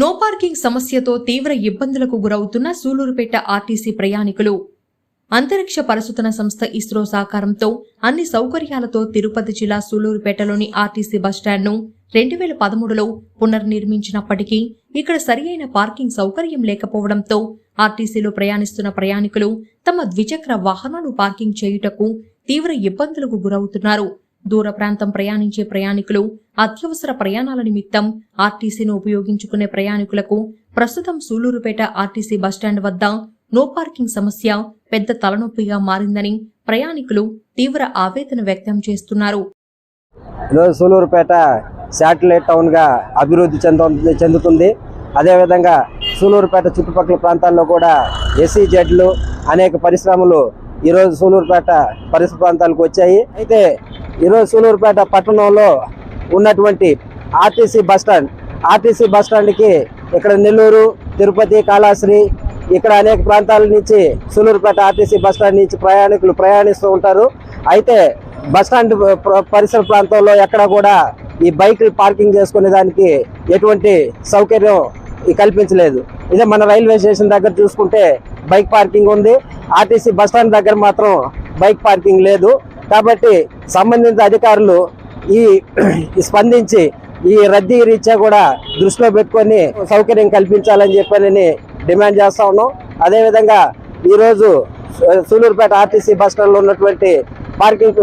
No parking సమస్యతో తీవ్ర ఇబ్బందులకు గురవుతున్న సూలూరుపేట ఆర్టీసీ ప్రయాణికులు. అంతరిక్ష పరిశోధన సంస్థ ఇస్రో సహకారంతో అన్ని సౌకర్యాలతో తిరుపతి జిల్లా సూలూరుపేటలోని ఆర్టీసీ బస్టాండ్ను రెండు వేల పదమూడులో పునర్నిర్మించినప్పటికీ ఇక్కడ సరియైన పార్కింగ్ సౌకర్యం లేకపోవడంతో ఆర్టీసీలో ప్రయాణిస్తున్న ప్రయాణికులు తమ ద్విచక్ర వాహనాలు పార్కింగ్ చేయుటకు తీవ్ర ఇబ్బందులకు గురవుతున్నారు. దూర ప్రాంతం ప్రయాణించే ప్రయాణికులు అత్యవసర ప్రయాణాల నిమిత్తం ఆర్టీసీని ఉపయోగించుకునే ప్రయాణికులకు ప్రస్తుతం సూలూరుపేట ఆర్టీసీ బస్టాండ్ వద్ద నో పార్కింగ్ సమస్య పెద్ద తలనొప్పిగా మారిందని ప్రయాణికులు తీవ్ర ఆవేదన వ్యక్తం చేస్తున్నారు. ఈరోజు సూలూరుపేట శాటిలైట్ టౌన్గా అభివృద్ధి చెందు చెందుతుంది. అదేవిధంగా సూలూరుపేట చుట్టుపక్కల ప్రాంతాల్లో కూడా ఎస్సీజెడ్లు అనేక పరిశ్రమలు ఈరోజు సూలూరుపేట పరిసర ప్రాంతాలకు వచ్చాయి. అయితే ఈరోజు సూలూరుపేట పట్టణంలో ఉన్నటువంటి ఆర్టీసీ బస్టాండ్ ఆర్టీసీ బస్టాండ్కి ఇక్కడ నెల్లూరు తిరుపతి కాళాశ్రీ ఇక్కడ అనేక ప్రాంతాల నుంచి సూలూరుపేట ఆర్టీసీ బస్టాండ్ నుంచి ప్రయాణికులు ప్రయాణిస్తూ ఉంటారు. అయితే బస్టాండ్ పరిసర ప్రాంతంలో ఎక్కడ కూడా ఈ బైక్లు పార్కింగ్ చేసుకునే దానికి ఎటువంటి సౌకర్యం కల్పించలేదు. ఇదే మన రైల్వే స్టేషన్ దగ్గర చూసుకుంటే బైక్ పార్కింగ్ ఉంది. ఆర్టీసీ బస్టాండ్ దగ్గర మాత్రం బైక్ పార్కింగ్ లేదు. కాబట్టి సంబంధిత అధికారులు ఈ స్పందించి ఈ రద్దీ రీత్యా కూడా దృష్టిలో పెట్టుకొని సౌకర్యం కల్పించాలని చెప్పని డిమాండ్ చేస్తా ఉన్నాం. అదేవిధంగా ఈరోజు సూలూరుపేట ఆర్టీసీ బస్ స్టాండ్లో ఉన్నటువంటి పార్కింగ్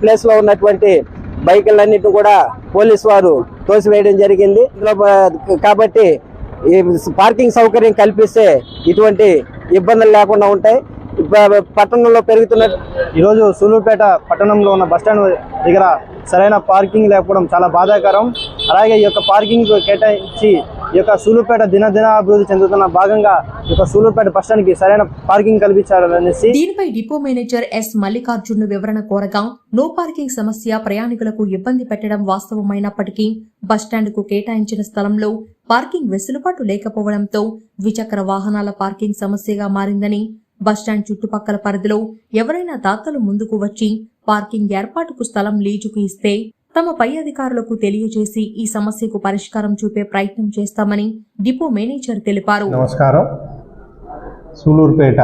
ప్లేస్లో ఉన్నటువంటి బైకులన్నింటిని కూడా పోలీస్ వారు తోసివేయడం జరిగింది. కాబట్టి ఈ పార్కింగ్ సౌకర్యం కల్పిస్తే ఇటువంటి ఇబ్బందులు లేకుండా ఉంటాయి. పట్టణంలో పెరుగుతున్న ఈరోజు సూలూరుపేట పట్టణంలో ఉన్న బస్టాండ్ దగ్గర సరైన పార్కింగ్ లేకపోవడం చాలా బాధాకరం. అలాగే ఈ యొక్క పార్కింగ్ కేటాయించి ఈ యొక్క సూలూరుపేట దినదిన అభివృద్ధి చెందుతున్న భాగంగా ఈ యొక్క సూలూరుపేట బస్టాండ్కి సరైన పార్కింగ్ కల్పించాలనేసి దీనిపై డిపో మేనేజర్ ఎస్ మల్లికార్జున్ వివరణ కోరగా నో పార్కింగ్ సమస్య ప్రయాణికులకు ఇబ్బంది పెట్టడం వాస్తవమైనప్పటికీ బస్టాండ్కు కేటాయించిన స్థలంలో పార్కింగ్ వెసులుబాటు లేకపోవడంతో ద్విచక్ర వాహనాల పార్కింగ్ సమస్యగా మారిందని బస్టాండ్ చుట్టుపక్కల పరిధిలో ఎవరైనా దాతలు ముందుకు వచ్చి పార్కింగ్ ఏర్పాటుకు స్థలం లీజుకు ఇస్తే తమ పై అధికారులకు తెలియజేసి ఈ సమస్యకు పరిష్కారం చూపే ప్రయత్నం చేస్తామని డిపో మేనేజర్ తెలిపారు. నమస్కారం. సూలూరుపేట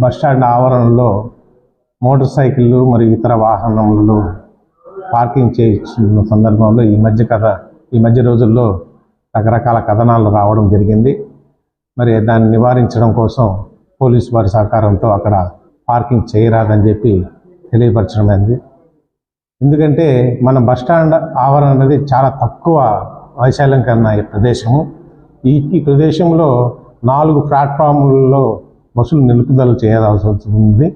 బస్టాండ్ ఆవరణలో మోటార్ సైకిళ్ళు మరియు ఇతర వాహనములు పార్కింగ్ చేసిన సందర్భంలో ఈ మధ్య కథ ఈ మధ్య రోజుల్లో రకరకాల కథనాలు రావడం జరిగింది. మరి దాన్ని నివారించడం కోసం పోలీసు వారి సహకారంతో అక్కడ పార్కింగ్ చేయరాదని చెప్పి తెలియపరచడమైంది ఎందుకంటే మన బస్టాండ్ ఆవరణ అనేది చాలా తక్కువ వైశాల్యం కన్నా ఈ ప్రదేశము. ఈ ఈ ప్రదేశంలో నాలుగు ప్లాట్ఫామ్లలో బస్సులు నిలుపుదల చేయాల్సి ఉంది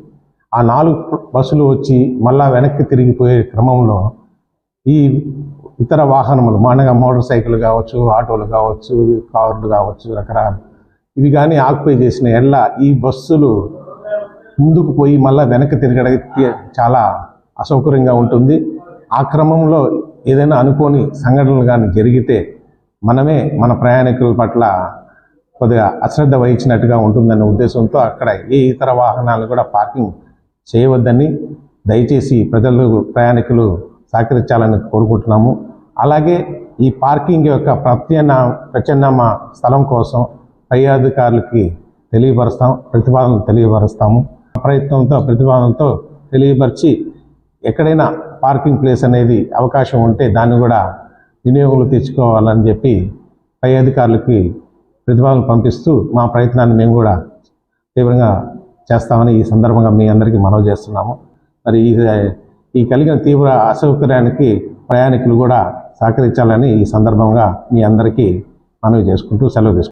ఆ నాలుగు బస్సులు వచ్చి మళ్ళా వెనక్కి తిరిగిపోయే క్రమంలో ఈ ఇతర వాహనములు మానగా మోటార్ సైకిల్ కావచ్చు ఆటోలు కావచ్చు కార్లు కావచ్చు రకరకాల ఇవి కానీ ఆక్యుపై చేసిన ఎడ్ల ఈ బస్సులు ముందుకు పోయి మళ్ళీ వెనక్కి తిరగడానికి చాలా అసౌకర్యంగా ఉంటుంది. ఆ క్రమంలో ఏదైనా అనుకోని సంఘటనలు కానీ జరిగితే మనమే మన ప్రయాణికుల పట్ల కొద్దిగా అశ్రద్ధ వహించినట్టుగా ఉంటుందనే ఉద్దేశంతో అక్కడ ఏ ఇతర వాహనాలు కూడా పార్కింగ్ చేయవద్దని దయచేసి ప్రజలు ప్రయాణికులు సహకరించాలని కోరుకుంటున్నాము. అలాగే ఈ పార్కింగ్ యొక్క ప్రత్యామ్నా ప్రత్యామ్నామ స్థలం కోసం పై అధికారులకి తెలియపరుస్తాం ప్రతిపాదనలు తెలియపరుస్తాము. ఆ ప్రయత్నంతో ప్రతిపాదనతో తెలియపరిచి ఎక్కడైనా పార్కింగ్ ప్లేస్ అనేది అవకాశం ఉంటే దాన్ని కూడా వినియోగంలో తెచ్చుకోవాలని చెప్పి పై అధికారులకి ప్రతిపాదనలు పంపిస్తూ మా ప్రయత్నాన్ని మేము కూడా తీవ్రంగా చేస్తామని ఈ సందర్భంగా మీ అందరికీ మనవి చేస్తున్నాము. మరి ఈ ఈ కలిగిన తీవ్ర అసౌకర్యానికి ప్రయాణికులు కూడా సహకరించాలని ఈ సందర్భంగా మీ అందరికీ మనవి చేసుకుంటూ సెలవు తీసుకుంటాం